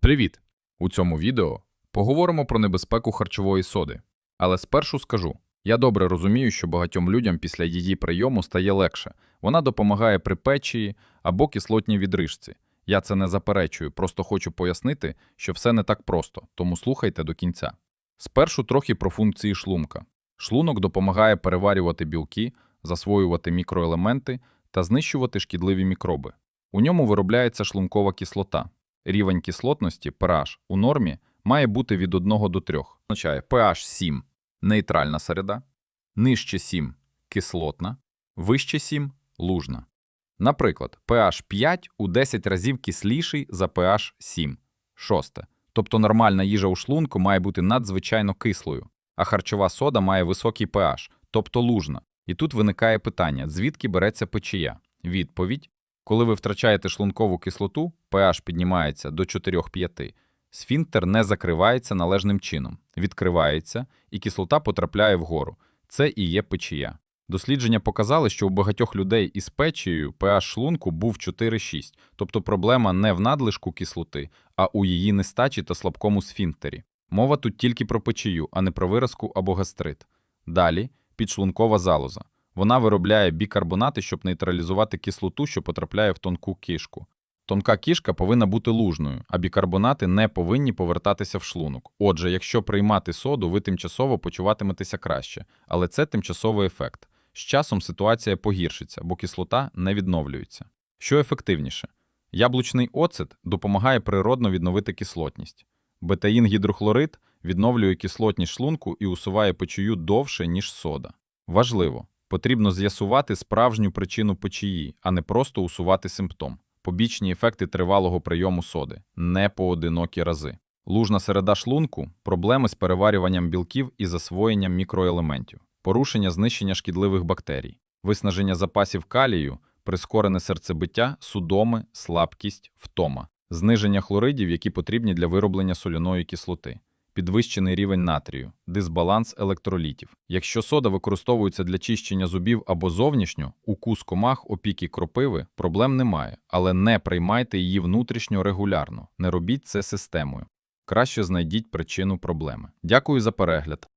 Привіт! У цьому відео поговоримо про небезпеку харчової соди. Але спершу скажу: я добре розумію, що багатьом людям після її прийому стає легше. Вона допомагає при печії або кислотній відрижці. Я це не заперечую, просто хочу пояснити, що все не так просто, тому слухайте до кінця. Спершу трохи про функції шлунка. Шлунок допомагає переварювати білки, засвоювати мікроелементи та знищувати шкідливі мікроби. У ньому виробляється шлункова кислота. Рівень кислотності pH у нормі має бути від 1 до 3. Означає pH 7 – нейтральна середа, нижче 7 – кислотна, вище 7 – лужна. Наприклад, pH 5 у 10 разів кисліший за pH 7. Шосте. Тобто нормальна їжа у шлунку має бути надзвичайно кислою, а харчова сода має високий pH, тобто лужна. І тут виникає питання, звідки береться печія? Відповідь коли ви втрачаєте шлункову кислоту, pH піднімається до 4-5, сфінктер не закривається належним чином, відкривається, і кислота потрапляє вгору. Це і є печія. Дослідження показали, що у багатьох людей із печією pH шлунку був 4-6, тобто проблема не в надлишку кислоти, а у її нестачі та слабкому сфінктері. Мова тут тільки про печію, а не про виразку або гастрит. Далі підшлункова залоза. Вона виробляє бікарбонати, щоб нейтралізувати кислоту, що потрапляє в тонку кишку. Тонка кішка повинна бути лужною, а бікарбонати не повинні повертатися в шлунок. Отже, якщо приймати соду, ви тимчасово почуватиметеся краще, але це тимчасовий ефект. З часом ситуація погіршиться, бо кислота не відновлюється. Що ефективніше? Яблучний оцет допомагає природно відновити кислотність. Бетаїн-гідрохлорид відновлює кислотність шлунку і усуває печію довше, ніж сода. Важливо, потрібно з'ясувати справжню причину печії, а не просто усувати симптом. Побічні ефекти тривалого прийому соди, не поодинокі рази. Лужна середа шлунку проблеми з переварюванням білків і засвоєнням мікроелементів, порушення знищення шкідливих бактерій, виснаження запасів калію, прискорене серцебиття, судоми, слабкість, втома, зниження хлоридів, які потрібні для вироблення соляної кислоти, підвищений рівень натрію, дисбаланс електролітів. Якщо сода використовується для чищення зубів або зовнішньо, укус комах, опіки кропиви, проблем немає, але не приймайте її внутрішньо регулярно, не робіть це системою. Краще знайдіть причину проблеми. Дякую за перегляд.